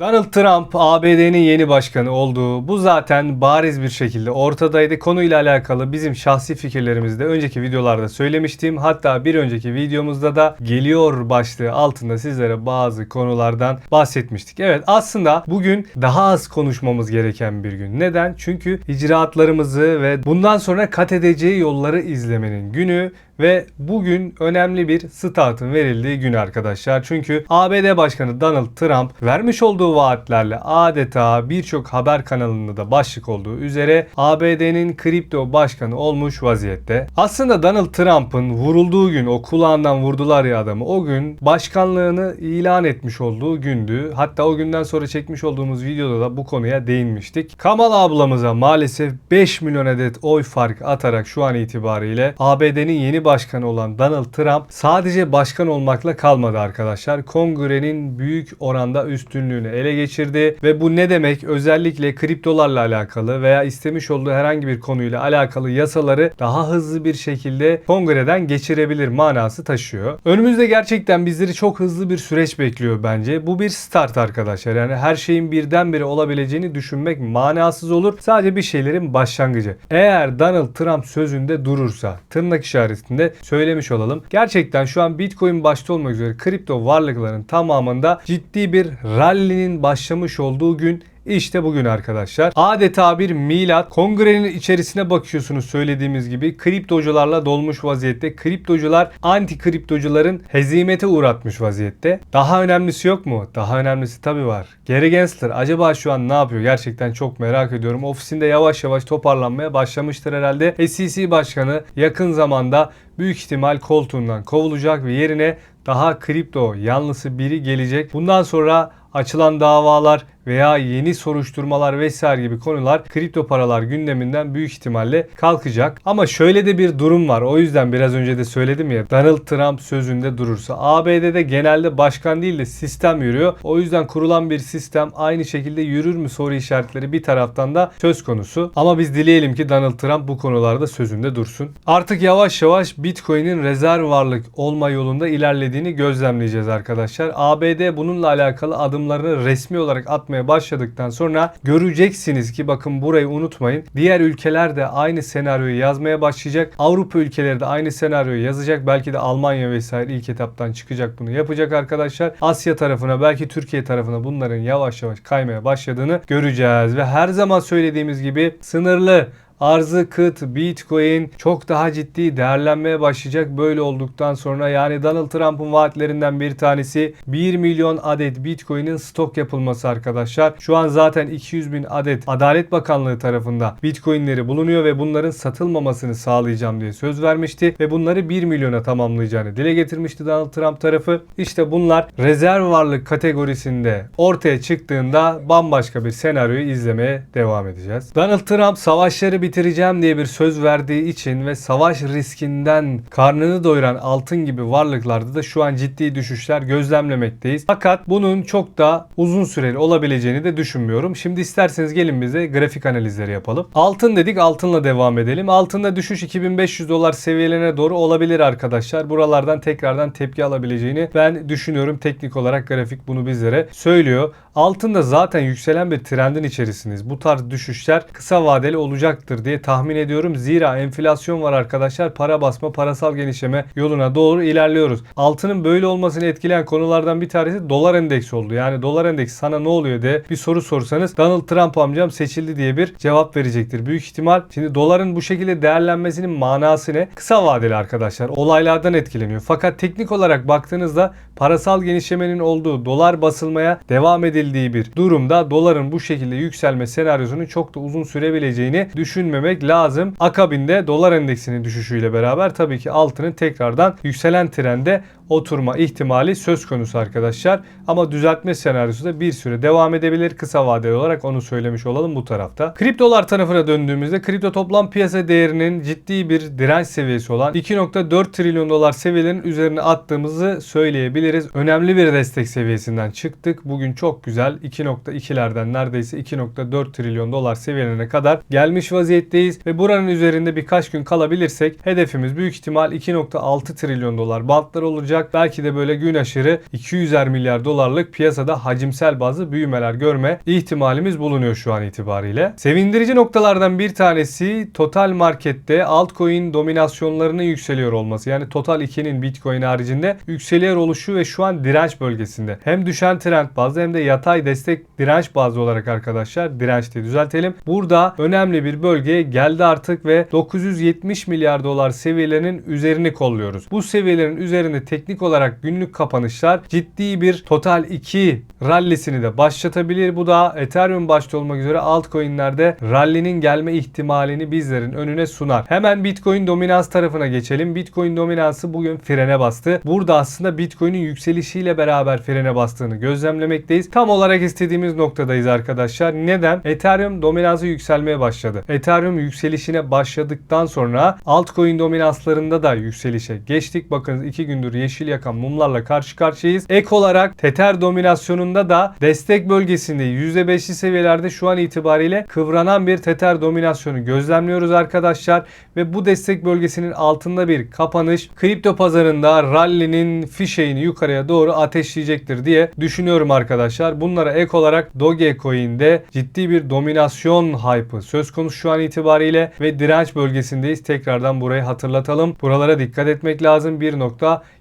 Donald Trump ABD'nin yeni başkanı olduğu bu zaten bariz bir şekilde ortadaydı. Konuyla alakalı bizim şahsi fikirlerimizi de önceki videolarda söylemiştim. Hatta bir önceki videomuzda da geliyor başlığı altında sizlere bazı konulardan bahsetmiştik. Evet aslında bugün daha az konuşmamız gereken bir gün. Neden? Çünkü icraatlarımızı ve bundan sonra kat edeceği yolları izlemenin günü ve bugün önemli bir startın verildiği gün arkadaşlar. Çünkü ABD Başkanı Donald Trump vermiş olduğu vaatlerle adeta birçok haber kanalında da başlık olduğu üzere ABD'nin kripto başkanı olmuş vaziyette. Aslında Donald Trump'ın vurulduğu gün o kulağından vurdular ya adamı o gün başkanlığını ilan etmiş olduğu gündü. Hatta o günden sonra çekmiş olduğumuz videoda da bu konuya değinmiştik. Kamal ablamıza maalesef 5 milyon adet oy fark atarak şu an itibariyle ABD'nin yeni başkanı olan Donald Trump sadece başkan olmakla kalmadı arkadaşlar. Kongrenin büyük oranda üstünlüğünü ele geçirdi ve bu ne demek? Özellikle kriptolarla alakalı veya istemiş olduğu herhangi bir konuyla alakalı yasaları daha hızlı bir şekilde kongreden geçirebilir manası taşıyor. Önümüzde gerçekten bizleri çok hızlı bir süreç bekliyor bence. Bu bir start arkadaşlar. Yani her şeyin birdenbire olabileceğini düşünmek manasız olur. Sadece bir şeylerin başlangıcı. Eğer Donald Trump sözünde durursa tırnak işaretinde söylemiş olalım. Gerçekten şu an Bitcoin başta olmak üzere kripto varlıkların tamamında ciddi bir rally'nin başlamış olduğu gün işte bugün arkadaşlar. Adeta bir milat. Kongrenin içerisine bakıyorsunuz söylediğimiz gibi. Kriptocularla dolmuş vaziyette. Kriptocular anti kriptocuların hezimete uğratmış vaziyette. Daha önemlisi yok mu? Daha önemlisi tabii var. Gary Gensler acaba şu an ne yapıyor? Gerçekten çok merak ediyorum. Ofisinde yavaş yavaş toparlanmaya başlamıştır herhalde. SEC başkanı yakın zamanda büyük ihtimal koltuğundan kovulacak ve yerine daha kripto yanlısı biri gelecek. Bundan sonra açılan davalar veya yeni soruşturmalar vesaire gibi konular kripto paralar gündeminden büyük ihtimalle kalkacak. Ama şöyle de bir durum var. O yüzden biraz önce de söyledim ya Donald Trump sözünde durursa. ABD'de genelde başkan değil de sistem yürüyor. O yüzden kurulan bir sistem aynı şekilde yürür mü soru işaretleri bir taraftan da söz konusu. Ama biz dileyelim ki Donald Trump bu konularda sözünde dursun. Artık yavaş yavaş Bitcoin'in rezerv varlık olma yolunda ilerlediğini gözlemleyeceğiz arkadaşlar. ABD bununla alakalı adımlarını resmi olarak atmaya başladıktan sonra göreceksiniz ki bakın burayı unutmayın. Diğer ülkeler de aynı senaryoyu yazmaya başlayacak. Avrupa ülkeleri de aynı senaryoyu yazacak. Belki de Almanya vesaire ilk etaptan çıkacak bunu yapacak arkadaşlar. Asya tarafına belki Türkiye tarafına bunların yavaş yavaş kaymaya başladığını göreceğiz. Ve her zaman söylediğimiz gibi sınırlı arzı kıt Bitcoin çok daha ciddi değerlenmeye başlayacak böyle olduktan sonra yani Donald Trump'ın vaatlerinden bir tanesi 1 milyon adet Bitcoin'in stok yapılması arkadaşlar. Şu an zaten 200 bin adet Adalet Bakanlığı tarafında Bitcoin'leri bulunuyor ve bunların satılmamasını sağlayacağım diye söz vermişti ve bunları 1 milyona tamamlayacağını dile getirmişti Donald Trump tarafı. İşte bunlar rezerv varlık kategorisinde ortaya çıktığında bambaşka bir senaryoyu izlemeye devam edeceğiz. Donald Trump savaşları bitireceğim diye bir söz verdiği için ve savaş riskinden karnını doyuran altın gibi varlıklarda da şu an ciddi düşüşler gözlemlemekteyiz. Fakat bunun çok da uzun süreli olabileceğini de düşünmüyorum. Şimdi isterseniz gelin bize grafik analizleri yapalım. Altın dedik altınla devam edelim. Altında düşüş 2500 dolar seviyelerine doğru olabilir arkadaşlar. Buralardan tekrardan tepki alabileceğini ben düşünüyorum. Teknik olarak grafik bunu bizlere söylüyor. Altında zaten yükselen bir trendin içerisindeyiz. Bu tarz düşüşler kısa vadeli olacaktır diye tahmin ediyorum. Zira enflasyon var arkadaşlar. Para basma, parasal genişleme yoluna doğru ilerliyoruz. Altının böyle olmasını etkileyen konulardan bir tanesi dolar endeksi oldu. Yani dolar endeksi sana ne oluyor diye bir soru sorsanız Donald Trump amcam seçildi diye bir cevap verecektir. Büyük ihtimal şimdi doların bu şekilde değerlenmesinin manası ne? Kısa vadeli arkadaşlar. Olaylardan etkileniyor. Fakat teknik olarak baktığınızda parasal genişlemenin olduğu dolar basılmaya devam edildiği bir durumda doların bu şekilde yükselme senaryosunun çok da uzun sürebileceğini düşünmemek lazım. Akabinde dolar endeksinin düşüşüyle beraber tabii ki altının tekrardan yükselen trende oturma ihtimali söz konusu arkadaşlar. Ama düzeltme senaryosu da bir süre devam edebilir. Kısa vadeli olarak onu söylemiş olalım bu tarafta. Kriptolar tarafına döndüğümüzde kripto toplam piyasa değerinin ciddi bir direnç seviyesi olan 2.4 trilyon dolar seviyelerinin üzerine attığımızı söyleyebiliriz. Önemli bir destek seviyesinden çıktık. Bugün çok güzel 2.2'lerden neredeyse 2.4 trilyon dolar seviyelerine kadar gelmiş vaziyette vaziyetteyiz ve buranın üzerinde birkaç gün kalabilirsek hedefimiz büyük ihtimal 2.6 trilyon dolar bantlar olacak. Belki de böyle gün aşırı 200'er milyar dolarlık piyasada hacimsel bazı büyümeler görme ihtimalimiz bulunuyor şu an itibariyle. Sevindirici noktalardan bir tanesi Total Market'te altcoin dominasyonlarının yükseliyor olması. Yani Total 2'nin Bitcoin haricinde yükseliyor oluşu ve şu an direnç bölgesinde. Hem düşen trend bazlı hem de yatay destek direnç bazlı olarak arkadaşlar direnç diye düzeltelim. Burada önemli bir bölgeye geldi artık ve 970 milyar dolar seviyelerinin üzerini kolluyoruz. Bu seviyelerin üzerinde teknik olarak günlük kapanışlar ciddi bir Total 2 rallisini de başlatabilir. Bu da Ethereum başta olmak üzere altcoin'lerde rallinin gelme ihtimalini bizlerin önüne sunar. Hemen Bitcoin dominans tarafına geçelim. Bitcoin dominansı bugün frene bastı. Burada aslında Bitcoin'in yükselişiyle beraber frene bastığını gözlemlemekteyiz. Tam olarak istediğimiz noktadayız arkadaşlar. Neden? Ethereum dominansı yükselmeye başladı. Ethereum yükselişine başladıktan sonra altcoin dominanslarında da yükselişe geçtik. Bakınız iki gündür yeşil yakan mumlarla karşı karşıyayız. Ek olarak Tether dominasyonunda da destek bölgesinde %5'li seviyelerde şu an itibariyle kıvranan bir Tether dominasyonu gözlemliyoruz arkadaşlar. Ve bu destek bölgesinin altında bir kapanış kripto pazarında rally'nin fişeğini yukarıya doğru ateşleyecektir diye düşünüyorum arkadaşlar. Bunlara ek olarak Dogecoin'de ciddi bir dominasyon hype'ı söz konusu şu an itibariyle ve direnç bölgesindeyiz. Tekrardan burayı hatırlatalım. Buralara dikkat etmek lazım.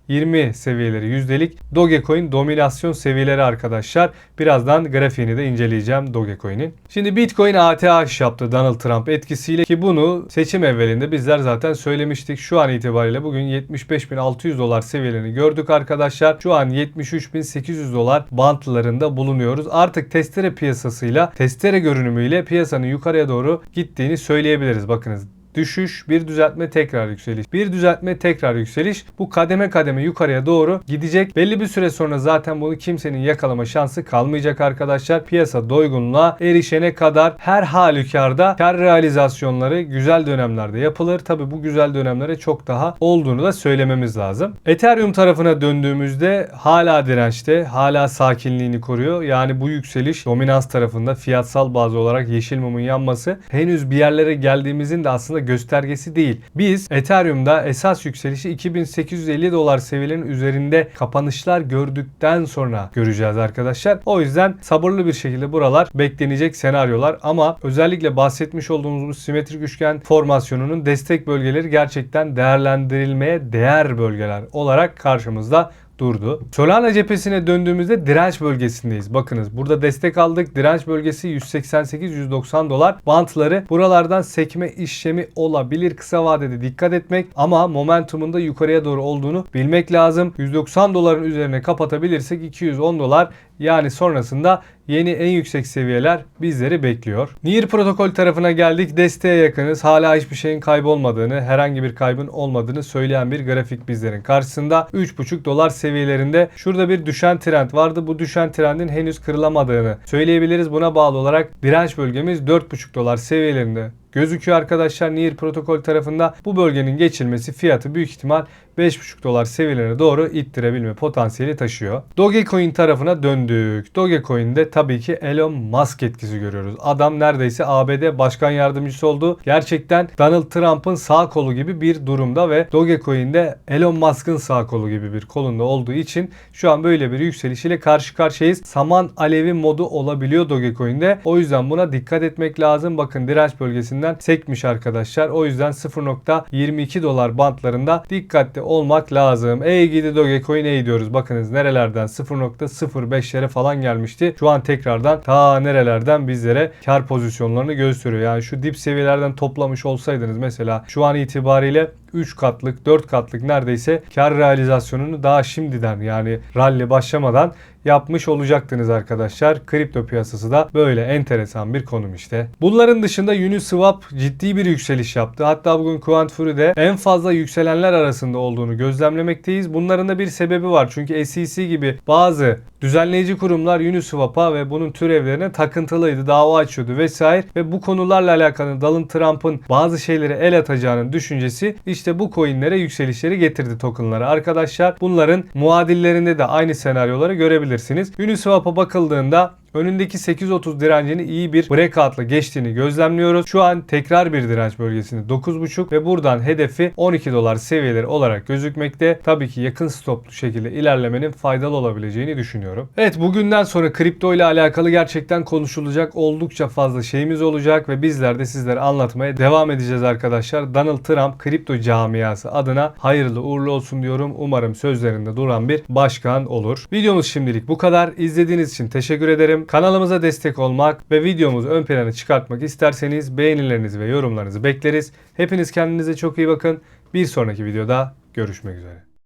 1.20 seviyeleri yüzdelik Dogecoin dominasyon seviyeleri arkadaşlar. Birazdan grafiğini de inceleyeceğim Dogecoin'in. Şimdi Bitcoin ATH yaptı Donald Trump etkisiyle ki bunu seçim evvelinde bizler zaten söylemiştik. Şu an itibariyle bugün 75.600 dolar seviyelerini gördük arkadaşlar. Şu an 73.800 dolar bantlarında bulunuyoruz. Artık testere piyasasıyla, testere görünümüyle piyasanın yukarıya doğru gittiğini söyleyebiliriz. Bakınız düşüş, bir düzeltme tekrar yükseliş. Bir düzeltme tekrar yükseliş. Bu kademe kademe yukarıya doğru gidecek. Belli bir süre sonra zaten bunu kimsenin yakalama şansı kalmayacak arkadaşlar. Piyasa doygunluğa erişene kadar her halükarda kar realizasyonları güzel dönemlerde yapılır. Tabi bu güzel dönemlere çok daha olduğunu da söylememiz lazım. Ethereum tarafına döndüğümüzde hala dirençte, hala sakinliğini koruyor. Yani bu yükseliş dominans tarafında fiyatsal bazı olarak yeşil mumun yanması henüz bir yerlere geldiğimizin de aslında göstergesi değil. Biz Ethereum'da esas yükselişi 2850 dolar seviyelerinin üzerinde kapanışlar gördükten sonra göreceğiz arkadaşlar. O yüzden sabırlı bir şekilde buralar beklenecek senaryolar ama özellikle bahsetmiş olduğumuz bu simetrik üçgen formasyonunun destek bölgeleri gerçekten değerlendirilmeye değer bölgeler olarak karşımızda durdu. Solana cephesine döndüğümüzde direnç bölgesindeyiz. Bakınız burada destek aldık. Direnç bölgesi 188-190 dolar. Bantları buralardan sekme işlemi olabilir. Kısa vadede dikkat etmek ama momentumun da yukarıya doğru olduğunu bilmek lazım. 190 doların üzerine kapatabilirsek 210 dolar yani sonrasında yeni en yüksek seviyeler bizleri bekliyor. Near protokol tarafına geldik. Desteğe yakınız. Hala hiçbir şeyin kaybolmadığını, herhangi bir kaybın olmadığını söyleyen bir grafik bizlerin karşısında. 3.5 dolar seviyelerinde şurada bir düşen trend vardı. Bu düşen trendin henüz kırılamadığını söyleyebiliriz. Buna bağlı olarak direnç bölgemiz 4.5 dolar seviyelerinde gözüküyor arkadaşlar. Near protokol tarafında bu bölgenin geçilmesi fiyatı büyük ihtimal 5.5 dolar seviyelerine doğru ittirebilme potansiyeli taşıyor. Dogecoin tarafına döndük. Dogecoin'de tabii ki Elon Musk etkisi görüyoruz. Adam neredeyse ABD başkan yardımcısı oldu. Gerçekten Donald Trump'ın sağ kolu gibi bir durumda ve Dogecoin'de Elon Musk'ın sağ kolu gibi bir kolunda olduğu için şu an böyle bir yükselişiyle karşı karşıyayız. Saman alevi modu olabiliyor Dogecoin'de. O yüzden buna dikkat etmek lazım. Bakın direnç bölgesinden sekmiş arkadaşlar. O yüzden 0.22 dolar bantlarında dikkatli olmak lazım. Ey gidi Dogecoin ey diyoruz. Bakınız nerelerden 0.05'lere falan gelmişti. Şu an tekrardan ta nerelerden bizlere kar pozisyonlarını gösteriyor. Yani şu dip seviyelerden toplamış olsaydınız mesela şu an itibariyle 3 katlık 4 katlık neredeyse kar realizasyonunu daha şimdiden yani rally başlamadan yapmış olacaktınız arkadaşlar. Kripto piyasası da böyle enteresan bir konum işte. Bunların dışında Uniswap ciddi bir yükseliş yaptı. Hatta bugün Quant Fury'de en fazla yükselenler arasında olduğunu gözlemlemekteyiz. Bunların da bir sebebi var. Çünkü SEC gibi bazı düzenleyici kurumlar Uniswap'a ve bunun türevlerine takıntılıydı. Dava açıyordu vesaire ve bu konularla alakalı Dalın Trump'ın bazı şeyleri el atacağının düşüncesi işte bu coinlere yükselişleri getirdi tokenlara. Arkadaşlar bunların muadillerinde de aynı senaryoları görebilirsiniz. Uniswap'a bakıldığında önündeki 8.30 direncini iyi bir breakout'la geçtiğini gözlemliyoruz. Şu an tekrar bir direnç bölgesinde 9.5 ve buradan hedefi 12 dolar seviyeleri olarak gözükmekte. Tabii ki yakın stoplu şekilde ilerlemenin faydalı olabileceğini düşünüyorum. Evet bugünden sonra kripto ile alakalı gerçekten konuşulacak oldukça fazla şeyimiz olacak ve bizler de sizlere anlatmaya devam edeceğiz arkadaşlar. Donald Trump kripto camiası adına hayırlı uğurlu olsun diyorum. Umarım sözlerinde duran bir başkan olur. Videomuz şimdilik bu kadar. İzlediğiniz için teşekkür ederim. Kanalımıza destek olmak ve videomuzu ön plana çıkartmak isterseniz beğenilerinizi ve yorumlarınızı bekleriz. Hepiniz kendinize çok iyi bakın. Bir sonraki videoda görüşmek üzere.